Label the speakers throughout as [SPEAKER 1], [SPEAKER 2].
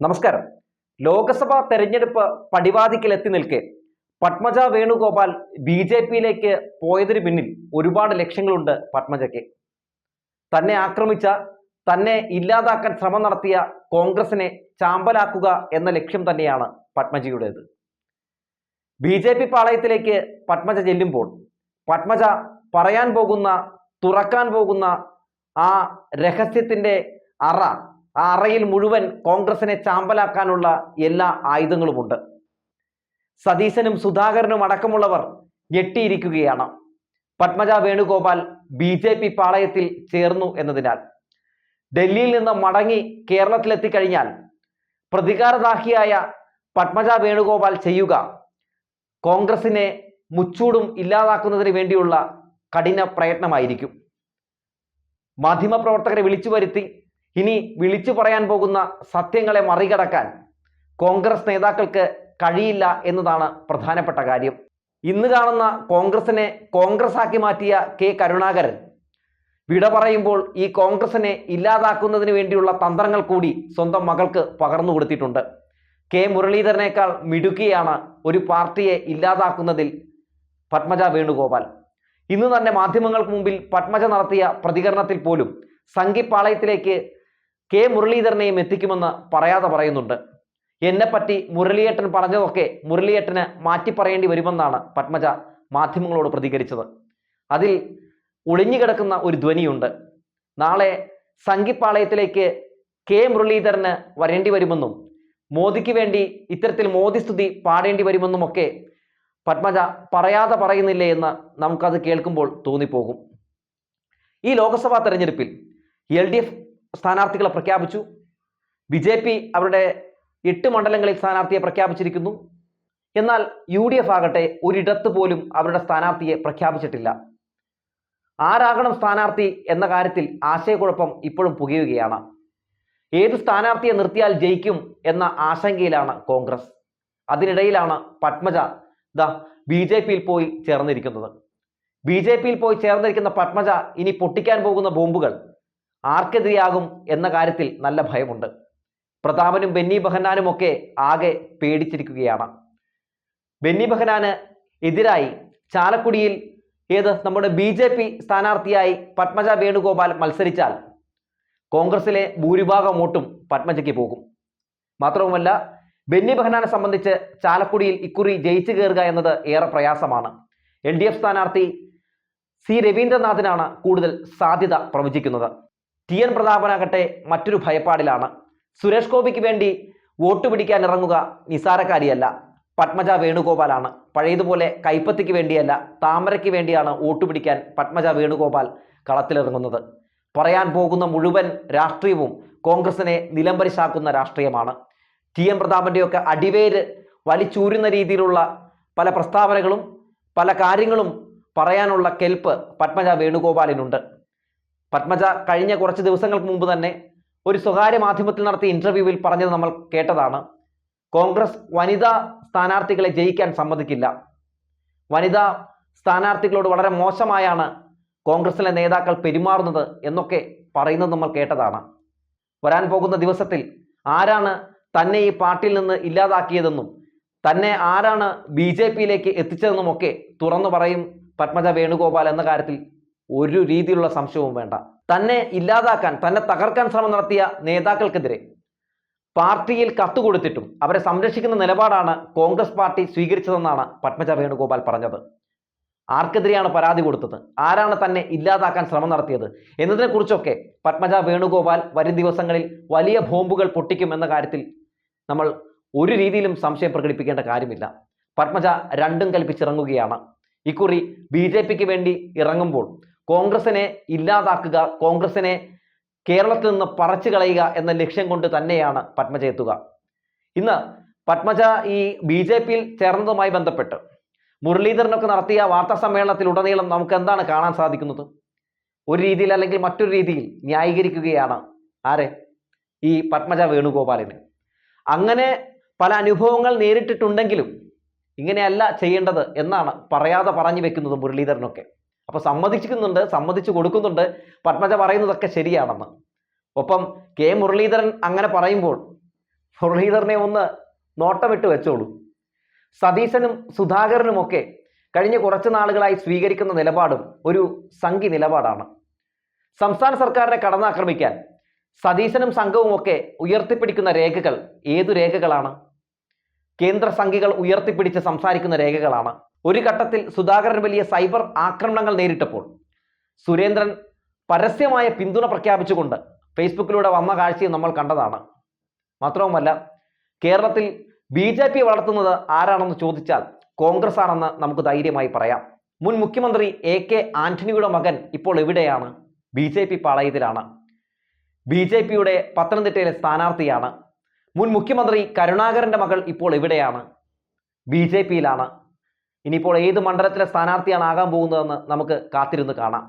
[SPEAKER 1] നമസ്കാരം. ലോക്സഭാ തെരഞ്ഞെടുപ്പ് പടിവാതിക്കൽ എത്തി നിൽക്കെ. പത്മജ വേണുഗോപാൽ ബി ജെ പിയിലേക്ക് പോയതിനു പിന്നിൽ ഒരുപാട് ലക്ഷ്യങ്ങളുണ്ട് പത്മജയ്ക്ക്. തന്നെ ആക്രമിച്ച തന്നെ ഇല്ലാതാക്കാൻ ശ്രമം നടത്തിയ കോൺഗ്രസിനെ ചാമ്പലാക്കുക എന്ന ലക്ഷ്യം തന്നെയാണ് പത്മജയുടേത്. ബി ജെ പി പാളയത്തിലേക്ക് പത്മജ ചെല്ലുമ്പോൾ പത്മജ പറയാൻ പോകുന്ന തുറക്കാൻ പോകുന്ന ആ രഹസ്യത്തിന്റെ അറ ആ അറയിൽ മുഴുവൻ കോൺഗ്രസിനെ ചാമ്പലാക്കാനുള്ള എല്ലാ ആയുധങ്ങളുമുണ്ട്. സതീശനും സുധാകരനും അടക്കമുള്ളവർ ഞെട്ടിയിരിക്കുകയാണ്. Padmaja Venugopal B J P പാളയത്തിൽ ചേർന്നു എന്നതിനാൽ. ഡൽഹിയിൽ നിന്ന് മടങ്ങി കേരളത്തിലെത്തിക്കഴിഞ്ഞാൽ പ്രതികാരദാഹിയായ പത്മജ വേണുഗോപാൽ ചെയ്യുക കോൺഗ്രസിനെ മുച്ചൂടും ഇല്ലാതാക്കുന്നതിന് വേണ്ടിയുള്ള കഠിന പ്രയത്നമായിരിക്കും. മാധ്യമപ്രവർത്തകരെ വിളിച്ചു വരുത്തി ഇനി വിളിച്ചു പറയാൻ പോകുന്ന സത്യങ്ങളെ മറികടക്കാൻ കോൺഗ്രസ് നേതാക്കൾക്ക് കഴിയില്ല എന്നതാണ് പ്രധാനപ്പെട്ട കാര്യം. ഇന്ന് കാണുന്ന കോൺഗ്രസിനെ കോൺഗ്രസ് ആക്കി മാറ്റിയ കെ കരുണാകരൻ വിട പറയുമ്പോൾ ഈ കോൺഗ്രസിനെ ഇല്ലാതാക്കുന്നതിന് വേണ്ടിയുള്ള തന്ത്രങ്ങൾ കൂടി സ്വന്തം മകൾക്ക് പകർന്നു കൊടുത്തിട്ടുണ്ട്. കെ മുരളീധരനേക്കാൾ മിടുക്കിയാണ് ഒരു പാർട്ടിയെ ഇല്ലാതാക്കുന്നതിൽ പത്മജ വേണുഗോപാൽ. ഇന്ന് തന്നെ മാധ്യമങ്ങൾക്ക് മുമ്പിൽ പത്മജ നടത്തിയ പ്രതികരണത്തിൽ പോലും സംഘിപ്പാളയത്തിലേക്ക് കെ മുരളീധരനെയും എത്തിക്കുമെന്ന് പറയാതെ പറയുന്നുണ്ട്. എന്നെപ്പറ്റി മുരളിയേട്ടൻ പറഞ്ഞതൊക്കെ മുരളിയേട്ടന് മാറ്റി പറയേണ്ടി വരുമെന്നാണ് പത്മജ മാധ്യമങ്ങളോട് പ്രതികരിച്ചത്. അതിൽ ഒളിഞ്ഞുകിടക്കുന്ന ഒരു ധ്വനിയുണ്ട്. നാളെ സംഘിപ്പാളയത്തിലേക്ക് കെ മുരളീധരന് വരേണ്ടി വരുമെന്നും മോദിക്ക് വേണ്ടി ഇത്തരത്തിൽ മോദി സ്തുതി പാടേണ്ടി വരുമെന്നുമൊക്കെ പത്മജ പറയാതെ പറയുന്നില്ലേ എന്ന് നമുക്കത് കേൾക്കുമ്പോൾ തോന്നിപ്പോകും. ഈ ലോക്സഭാ തെരഞ്ഞെടുപ്പിൽ എൽ ഡി എഫ് സ്ഥാനാർത്ഥികളെ പ്രഖ്യാപിച്ചു. ബി ജെ പി അവരുടെ എട്ട് മണ്ഡലങ്ങളിൽ സ്ഥാനാർത്ഥിയെ പ്രഖ്യാപിച്ചിരിക്കുന്നു. എന്നാൽ യു ഡി എഫ് ആകട്ടെ ഒരിടത്ത് പോലും അവരുടെ സ്ഥാനാർത്ഥിയെ പ്രഖ്യാപിച്ചിട്ടില്ല. ആരാകണം സ്ഥാനാർത്ഥി എന്ന കാര്യത്തിൽ ആശയക്കുഴപ്പം ഇപ്പോഴും പുകയുകയാണ്. ഏത് സ്ഥാനാർത്ഥിയെ നിർത്തിയാൽ ജയിക്കും എന്ന ആശങ്കയിലാണ് കോൺഗ്രസ്. അതിനിടയിലാണ് പത്മജ ദ ബി ജെ പിയിൽ പോയി ചേർന്നിരിക്കുന്നത്. ബി ജെ പിയിൽ പോയി ചേർന്നിരിക്കുന്ന പത്മജ ഇനി പൊട്ടിക്കാൻ പോകുന്ന ബോംബുകൾ ആർക്കെതിരെയാകും എന്ന കാര്യത്തിൽ നല്ല ഭയമുണ്ട്. പ്രതാപനും ബെന്നി ബഹനാനും ഒക്കെ ആകെ പേടിച്ചിരിക്കുകയാണ്. ബെന്നി ബഹനാന് എതിരായി ചാലക്കുടിയിൽ ഏത് നമ്മുടെ ബി ജെ പി സ്ഥാനാർത്ഥിയായി പത്മജ വേണുഗോപാൽ മത്സരിച്ചാൽ കോൺഗ്രസിലെ ഭൂരിഭാഗം വോട്ടും പത്മജയ്ക്ക് പോകും. മാത്രവുമല്ല ബെന്നി ബഹനാനെ സംബന്ധിച്ച് ചാലക്കുടിയിൽ ഇക്കുറി ജയിച്ചു കയറുക എന്നത് ഏറെ പ്രയാസമാണ്. എൽ ഡി എഫ് സ്ഥാനാർത്ഥി സി രവീന്ദ്രനാഥിനാണ് കൂടുതൽ സാധ്യത പ്രവചിക്കുന്നത്. ടി എൻ പ്രതാപനാകട്ടെ മറ്റൊരു ഭയപ്പാടിലാണ്. സുരേഷ് ഗോപിക്ക് വേണ്ടി വോട്ട് പിടിക്കാൻ ഇറങ്ങുക നിസാരക്കാരിയല്ല പത്മജ വേണുഗോപാലാണ്. പഴയതുപോലെ കൈപ്പത്തിക്ക് വേണ്ടിയല്ല താമരയ്ക്ക് വേണ്ടിയാണ് വോട്ട് പിടിക്കാൻ പത്മജ വേണുഗോപാൽ കളത്തിലിറങ്ങുന്നത്. പറയാൻ പോകുന്ന മുഴുവൻ രാഷ്ട്രീയവും കോൺഗ്രസിനെ നിലംപരിശാക്കുന്ന രാഷ്ട്രീയമാണ്. ടി എം പ്രതാപന്റെയൊക്കെ അടിവേര് വലിച്ചൂരുന്ന രീതിയിലുള്ള പല പ്രസ്താവനകളും പല കാര്യങ്ങളും പറയാനുള്ള കെൽപ്പ് പത്മജ വേണുഗോപാലിനുണ്ട്. പത്മജ കഴിഞ്ഞ കുറച്ച് ദിവസങ്ങൾക്ക് മുമ്പ് തന്നെ ഒരു സ്വകാര്യ മാധ്യമത്തിൽ നടത്തിയ ഇന്റർവ്യൂവിൽ പറഞ്ഞത് നമ്മൾ കേട്ടതാണ്. കോൺഗ്രസ് വനിതാ സ്ഥാനാർത്ഥികളെ ജയിക്കാൻ സമ്മതിക്കില്ല. വനിതാ സ്ഥാനാർത്ഥികളോട് വളരെ മോശമായാണ് കോൺഗ്രസിലെ നേതാക്കൾ പെരുമാറുന്നത് എന്നൊക്കെ പറയുന്നത് നമ്മൾ കേട്ടതാണ്. വരാൻ പോകുന്ന ദിവസത്തിൽ ആരാണ് തന്നെ ഈ പാർട്ടിയിൽ നിന്ന് ഇല്ലാതാക്കിയതെന്നും തന്നെ ആരാണ് ബി ജെ പിയിലേക്ക് എത്തിച്ചതെന്നുമൊക്കെ തുറന്നു പറയും പത്മജ വേണുഗോപാൽ എന്ന കാര്യത്തിൽ ഒരു രീതിയിലുള്ള സംശയവും വേണ്ട. തന്നെ ഇല്ലാതാക്കാൻ തന്നെ തകർക്കാൻ ശ്രമം നടത്തിയ നേതാക്കൾക്കെതിരെ പാർട്ടിയിൽ കത്തുകൊടുത്തിട്ടും അവരെ സംരക്ഷിക്കുന്ന നിലപാടാണ് കോൺഗ്രസ് പാർട്ടി സ്വീകരിച്ചതെന്നാണ് പത്മജ വേണുഗോപാൽ പറഞ്ഞത്. ആർക്കെതിരെയാണ് പരാതി കൊടുത്തത്? ആരാണ് തന്നെ ഇല്ലാതാക്കാൻ ശ്രമം നടത്തിയത്? എന്നതിനെക്കുറിച്ചൊക്കെ പത്മജ വേണുഗോപാൽ വരും ദിവസങ്ങളിൽ വലിയ ബോംബുകൾ പൊട്ടിക്കുമെന്ന കാര്യത്തിൽ നമ്മൾ ഒരു രീതിയിലും സംശയം പ്രകടിപ്പിക്കേണ്ട കാര്യമില്ല. പത്മജ രണ്ടും കൽപ്പിച്ചിറങ്ങുകയാണ്. ഇക്കുറി ബി ജെ പിക്ക് വേണ്ടി ഇറങ്ങുമ്പോൾ കോൺഗ്രസിനെ ഇല്ലാതാക്കുക കോൺഗ്രസിനെ കേരളത്തിൽ നിന്ന് പറിച്ചു കളയുക എന്ന ലക്ഷ്യം കൊണ്ട് തന്നെയാണ് പത്മജ എത്തുക ഇന്ന് പത്മജ ഈ ബി ജെ പിയിൽ ചേർന്നതുമായി ബന്ധപ്പെട്ട് മുരളീധരനൊക്കെ നടത്തിയ വാർത്താ സമ്മേളനത്തിൽ ഉടനീളം നമുക്ക് എന്താണ് കാണാൻ സാധിക്കുന്നത്? ഒരു രീതിയിൽ അല്ലെങ്കിൽ മറ്റൊരു രീതിയിൽ ന്യായീകരിക്കുകയാണ് ആരെ? ഈ പത്മജ വേണുഗോപാലിന്. അങ്ങനെ പല അനുഭവങ്ങൾ നേരിട്ടിട്ടുണ്ടെങ്കിലും ഇങ്ങനെയല്ല ചെയ്യേണ്ടത് എന്നാണ് പറയാതെ പറഞ്ഞു വെക്കുന്നത് മുരളീധരനൊക്കെ. അപ്പൊ സമ്മതിക്കുന്നുണ്ട് സമ്മതിച്ചു കൊടുക്കുന്നുണ്ട്. പത്മജ പറയുന്നതൊക്കെ ശരിയാണെന്ന്. ഒപ്പം കെ മുരളീധരൻ അങ്ങനെ പറയുമ്പോൾ മുരളീധരനെ ഒന്ന് നോട്ടമിട്ട് വെച്ചോളൂ. സതീശനും സുധാകരനുമൊക്കെ കഴിഞ്ഞ കുറച്ച് നാളുകളായി സ്വീകരിക്കുന്ന നിലപാടും ഒരു സംഘി നിലപാടാണ്. സംസ്ഥാന സർക്കാരിനെ കടന്നാക്രമിക്കാൻ സതീശനും സംഘവുമൊക്കെ ഉയർത്തിപ്പിടിക്കുന്ന രേഖകൾ ഏതു രേഖകളാണ്? കേന്ദ്ര സംഘികൾ ഉയർത്തിപ്പിടിച്ച് സംസാരിക്കുന്ന രേഖകളാണ്. ഒരു ഘട്ടത്തിൽ സുധാകരൻ വലിയ സൈബർ ആക്രമണങ്ങൾ നേരിട്ടപ്പോൾ സുരേന്ദ്രൻ പരസ്യമായ പിന്തുണ പ്രഖ്യാപിച്ചുകൊണ്ട് ഫേസ്ബുക്കിലൂടെ വന്ന കാഴ്ചയും നമ്മൾ കണ്ടതാണ്. മാത്രവുമല്ല കേരളത്തിൽ ബി ജെ പി വളർത്തുന്നത് ആരാണെന്ന് ചോദിച്ചാൽ കോൺഗ്രസ് ആണെന്ന് നമുക്ക് ധൈര്യമായി പറയാം. മുൻ മുഖ്യമന്ത്രി എ കെ ആന്റണിയുടെ മകൻ ഇപ്പോൾ എവിടെയാണ്? ബി ജെ പി പാളയത്തിലാണ്. ബി ജെ പിയുടെ പത്തനംതിട്ടയിലെ സ്ഥാനാർത്ഥിയാണ്. മുൻ മുഖ്യമന്ത്രി കരുണാകരന്റെ മകൾ ഇപ്പോൾ എവിടെയാണ്? ബി ജെ പിയിലാണ്. ഇനിയിപ്പോൾ ഏത് മണ്ഡലത്തിലെ സ്ഥാനാർത്ഥിയാണ് ആകാൻ പോകുന്നതെന്ന് നമുക്ക് കാത്തിരുന്ന് കാണാം.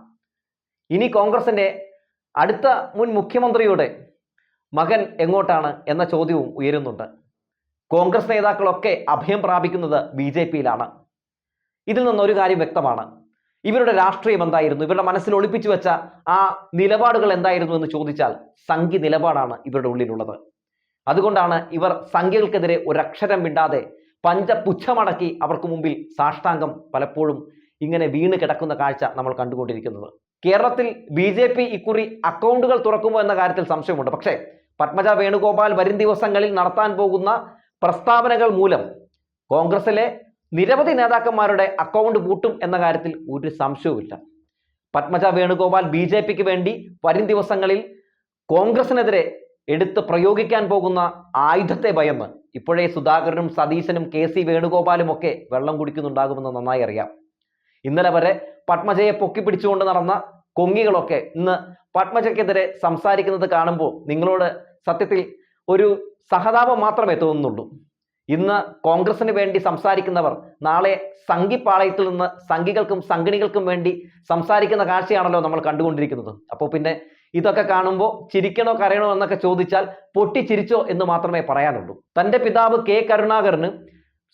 [SPEAKER 1] ഇനി കോൺഗ്രസിന്റെ അടുത്ത മുൻ മുഖ്യമന്ത്രിയുടെ മകൻ എങ്ങോട്ടാണ് എന്ന ചോദ്യവും ഉയരുന്നുണ്ട്. കോൺഗ്രസ് നേതാക്കളൊക്കെ അഭയം പ്രാപിക്കുന്നത് ബി ജെ പിയിലാണ്. ഇതിൽ നിന്നൊരു കാര്യം വ്യക്തമാണ്. ഇവരുടെ രാഷ്ട്രീയം എന്തായിരുന്നു? ഇവരുടെ മനസ്സിൽ ഒളിപ്പിച്ചു വെച്ച ആ നിലപാടുകൾ എന്തായിരുന്നു എന്ന് ചോദിച്ചാൽ സംഖ്യ നിലപാടാണ് ഇവരുടെ ഉള്ളിലുള്ളത്. അതുകൊണ്ടാണ് ഇവർ സംഖ്യകൾക്കെതിരെ ഒരക്ഷരം മിണ്ടാതെ പഞ്ചപുച്ഛമടക്കി അവർക്ക് മുമ്പിൽ സാഷ്ടാംഗം പലപ്പോഴും ഇങ്ങനെ വീണ് കിടക്കുന്ന കാഴ്ച നമ്മൾ കണ്ടുകൊണ്ടിരിക്കുന്നത്. കേരളത്തിൽ ബി ജെ പി ഇക്കുറി അക്കൗണ്ടുകൾ തുറക്കുമോ എന്ന കാര്യത്തിൽ സംശയമുണ്ട്. പക്ഷേ പത്മജ വേണുഗോപാൽ വരും ദിവസങ്ങളിൽ നടത്താൻ പോകുന്ന പ്രസ്താവനകൾ മൂലം കോൺഗ്രസിലെ നിരവധി നേതാക്കന്മാരുടെ അക്കൗണ്ട് പൂട്ടും എന്ന കാര്യത്തിൽ ഒരു സംശയവുമില്ല. പത്മജ വേണുഗോപാൽ ബി ജെ പിക്ക് വേണ്ടി വരും ദിവസങ്ങളിൽ കോൺഗ്രസിനെതിരെ എടുത്ത് പ്രയോഗിക്കാൻ പോകുന്ന ആയുധത്തെ ഭയന്ന് ഇപ്പോഴേ സുധാകരനും സതീശനും കെ സി വേണുഗോപാലും ഒക്കെ വെള്ളം കുടിക്കുന്നുണ്ടാകുമെന്ന് നന്നായി അറിയാം. ഇന്നലെ വരെ പത്മജയെ പൊക്കി പിടിച്ചുകൊണ്ട് നടന്ന കൊങ്ങികളൊക്കെ ഇന്ന് പത്മജയ്ക്കെതിരെ സംസാരിക്കുന്നത് കാണുമ്പോൾ നിങ്ങളോട് സത്യത്തിൽ ഒരു സഹതാപം മാത്രമേ തോന്നുന്നുള്ളൂ. ഇന്ന് കോൺഗ്രസിന് വേണ്ടി സംസാരിക്കുന്നവർ നാളെ സംഘിപ്പാളയത്തിൽ നിന്ന് സംഘികൾക്കും സംഘിണികൾക്കും വേണ്ടി സംസാരിക്കുന്ന കാഴ്ചയാണല്ലോ നമ്മൾ കണ്ടുകൊണ്ടിരിക്കുന്നത്. അപ്പോൾ പിന്നെ ഇതൊക്കെ കാണുമ്പോൾ ചിരിക്കണോ കരയണോ എന്നൊക്കെ ചോദിച്ചാൽ പൊട്ടിച്ചിരിച്ചോ എന്ന് മാത്രമേ പറയാനുള്ളൂ. തന്റെ പിതാവ് കെ കരുണാകരന്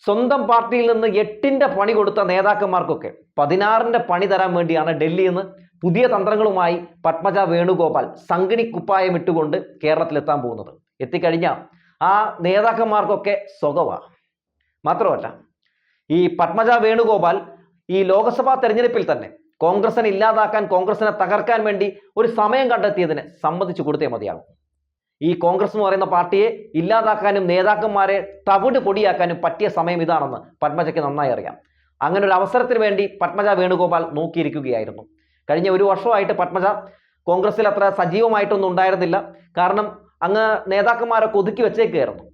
[SPEAKER 1] സ്വന്തം പാർട്ടിയിൽ നിന്ന് എട്ടിന്റെ പണി കൊടുത്ത നേതാക്കന്മാർക്കൊക്കെ പതിനാറിന്റെ പണി തരാൻ വേണ്ടിയാണ് ഡൽഹിയിൽ നിന്ന് പുതിയ തന്ത്രങ്ങളുമായി പത്മജ വേണുഗോപാൽ സംഗണി കുപ്പായം ഇട്ടുകൊണ്ട് കേരളത്തിലെത്താൻ പോകുന്നത്. എത്തിക്കഴിഞ്ഞാൽ ആ നേതാക്കന്മാർക്കൊക്കെ സ്വകവാ. മാത്രമല്ല ഈ പത്മജ വേണുഗോപാൽ ഈ ലോക്സഭാ തെരഞ്ഞെടുപ്പിൽ തന്നെ കോൺഗ്രസിനെ ഇല്ലാതാക്കാൻ കോൺഗ്രസിനെ തകർക്കാൻ വേണ്ടി ഒരു സമയം കണ്ടെത്തിയതിന് സമ്മതിച്ചു കൊടുത്തേ മതിയാകും. ഈ കോൺഗ്രസ് എന്ന് പറയുന്ന പാർട്ടിയെ ഇല്ലാതാക്കാനും നേതാക്കന്മാരെ തവിട് പൊടിയാക്കാനും പറ്റിയ സമയം ഇതാണെന്ന് പത്മജയ്ക്ക് നന്നായി അറിയാം. അങ്ങനെ ഒരു അവസരത്തിന് വേണ്ടി പത്മജ വേണുഗോപാൽ നോക്കിയിരിക്കുകയായിരുന്നു. കഴിഞ്ഞ ഒരു വർഷമായിട്ട് പത്മജ കോൺഗ്രസിൽ അത്ര സജീവമായിട്ടൊന്നും ഉണ്ടായിരുന്നില്ല. കാരണം അങ്ങ് നേതാക്കന്മാരൊക്കെ ഒതുക്കി വെച്ചേക്കുകയായിരുന്നു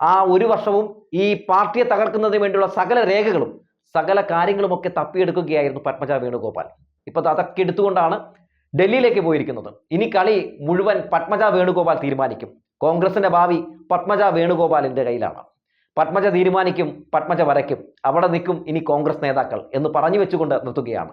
[SPEAKER 1] ആ ഒരു വർഷവും ഈ പാർട്ടിയെ തകർക്കുന്നതിന് വേണ്ടിയുള്ള സകല രേഖകളും സകല കാര്യങ്ങളുമൊക്കെ തപ്പിയെടുക്കുകയായിരുന്നു പത്മജ വേണുഗോപാൽ. ഇപ്പൊ അതൊക്കെ എടുത്തുകൊണ്ടാണ് ഡൽഹിയിലേക്ക് പോയിരിക്കുന്നത്. ഇനി കളി മുഴുവൻ പത്മജ വേണുഗോപാൽ തീരുമാനിക്കും. കോൺഗ്രസിന്റെ ഭാവി പത്മജ വേണുഗോപാലിന്റെ കയ്യിലാണ്. പത്മജ തീരുമാനിക്കും പത്മജ വരയ്ക്കും. അവിടെ നിൽക്കും ഇനി കോൺഗ്രസ് നേതാക്കൾ എന്ന് പറഞ്ഞു വെച്ചുകൊണ്ട് നിർത്തുകയാണ്.